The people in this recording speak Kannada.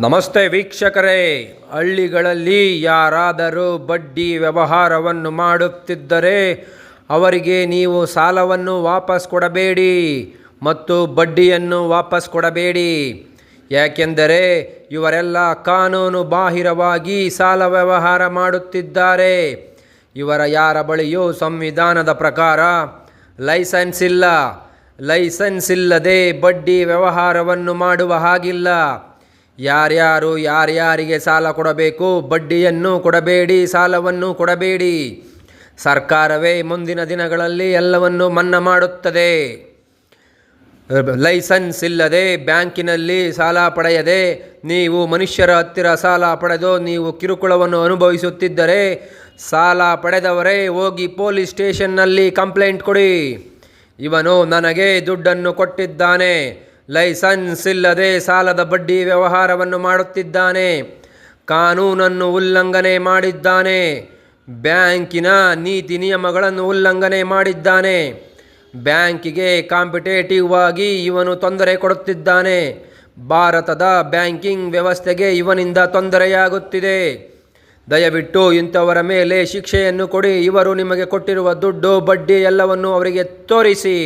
ನಮಸ್ತೆ ವೀಕ್ಷಕರೇ. ಹಳ್ಳಿಗಳಲ್ಲಿ ಯಾರಾದರೂ ಬಡ್ಡಿ ವ್ಯವಹಾರವನ್ನು ಮಾಡುತ್ತಿದ್ದರೆ ಅವರಿಗೆ ನೀವು ಸಾಲವನ್ನು ವಾಪಸ್ ಕೊಡಬೇಡಿ ಮತ್ತು ಬಡ್ಡಿಯನ್ನು ವಾಪಸ್ ಕೊಡಬೇಡಿ. ಯಾಕೆಂದರೆ ಇವರೆಲ್ಲ ಕಾನೂನು ಬಾಹಿರವಾಗಿ ಸಾಲ ವ್ಯವಹಾರ ಮಾಡುತ್ತಿದ್ದಾರೆ. ಇವರ ಯಾರ ಬಳಿಯೂ ಸಂವಿಧಾನದ ಪ್ರಕಾರ ಲೈಸೆನ್ಸ್ ಇಲ್ಲ. ಲೈಸೆನ್ಸ್ ಇಲ್ಲದೆ ಬಡ್ಡಿ ವ್ಯವಹಾರವನ್ನು ಮಾಡುವ ಹಾಗಿಲ್ಲ. ಯಾರ್ಯಾರು ಯಾರ್ಯಾರಿಗೆ ಸಾಲ ಕೊಡಬೇಕು? ಬಡ್ಡಿಯನ್ನು ಕೊಡಬೇಡಿ, ಸಾಲವನ್ನು ಕೊಡಬೇಡಿ. ಸರ್ಕಾರವೇ ಮುಂದಿನ ದಿನಗಳಲ್ಲಿ ಎಲ್ಲವನ್ನು ಮನ್ನಾ ಮಾಡುತ್ತದೆ. ಲೈಸೆನ್ಸ್ ಇಲ್ಲದೆ ಬ್ಯಾಂಕಿನಲ್ಲಿ ಸಾಲ ಪಡೆಯದೆ ನೀವು ಮನುಷ್ಯರ ಹತ್ತಿರ ಸಾಲ ಪಡೆದು ನೀವು ಕಿರುಕುಳವನ್ನು ಅನುಭವಿಸುತ್ತಿದ್ದರೆ ಸಾಲ ಪಡೆದವರೇ ಹೋಗಿ ಪೊಲೀಸ್ ಸ್ಟೇಷನ್ನಲ್ಲಿ ಕಂಪ್ಲೇಂಟ್ ಕೊಡಿ. ಇವನು ನನಗೆ ದುಡ್ಡನ್ನು ಕೊಟ್ಟಿದ್ದಾನೆ. ಲೈಸೆನ್ಸ್ ಇಲ್ಲದೆ ಸಾಲದ ಬಡ್ಡಿ ವ್ಯವಹಾರವನ್ನು ಮಾಡುತ್ತಿದ್ದಾನೆ. ಕಾನೂನನ್ನು ಉಲ್ಲಂಘನೆ ಮಾಡಿದ್ದಾನೆ. ಬ್ಯಾಂಕಿನ ನೀತಿ ನಿಯಮಗಳನ್ನು ಉಲ್ಲಂಘನೆ ಮಾಡಿದ್ದಾನೆ. ಬ್ಯಾಂಕಿಗೆ ಕಾಂಪಿಟೇಟಿವ್ ಆಗಿ ಇವನು ತೊಂದರೆ ಕೊಡುತ್ತಿದ್ದಾನೆ. ಭಾರತದ ಬ್ಯಾಂಕಿಂಗ್ ವ್ಯವಸ್ಥೆಗೆ ಇವನಿಂದ ತೊಂದರೆಯಾಗುತ್ತಿದೆ. ದಯವಿಟ್ಟು ಇಂಥವರ ಮೇಲೆ ಶಿಕ್ಷೆಯನ್ನು ಕೊಡಿ. ಇವರು ನಿಮಗೆ ಕೊಟ್ಟಿರುವ ದುಡ್ಡು, ಬಡ್ಡಿ ಎಲ್ಲವನ್ನು ಅವರಿಗೆ ತೋರಿಸಿ.